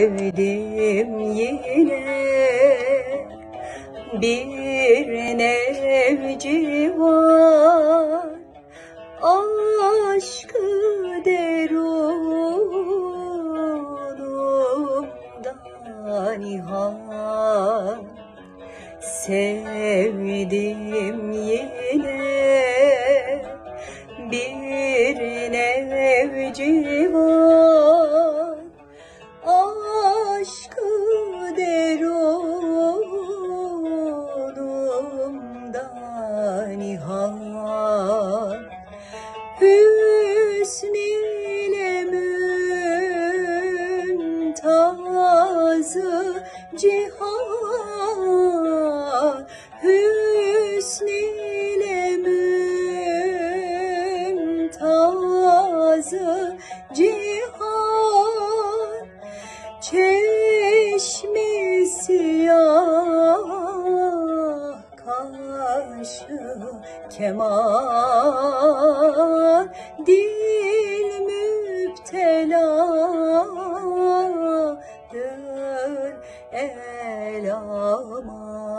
Sevdim yine. Bir nevci var. Aşkı derunumda nihal Sevdim yine. Bir nevci var nihal Hüsniyle mümtazı cihan Hüsniyle mümtazı cihan kaşı keman Dil müpteladır el aman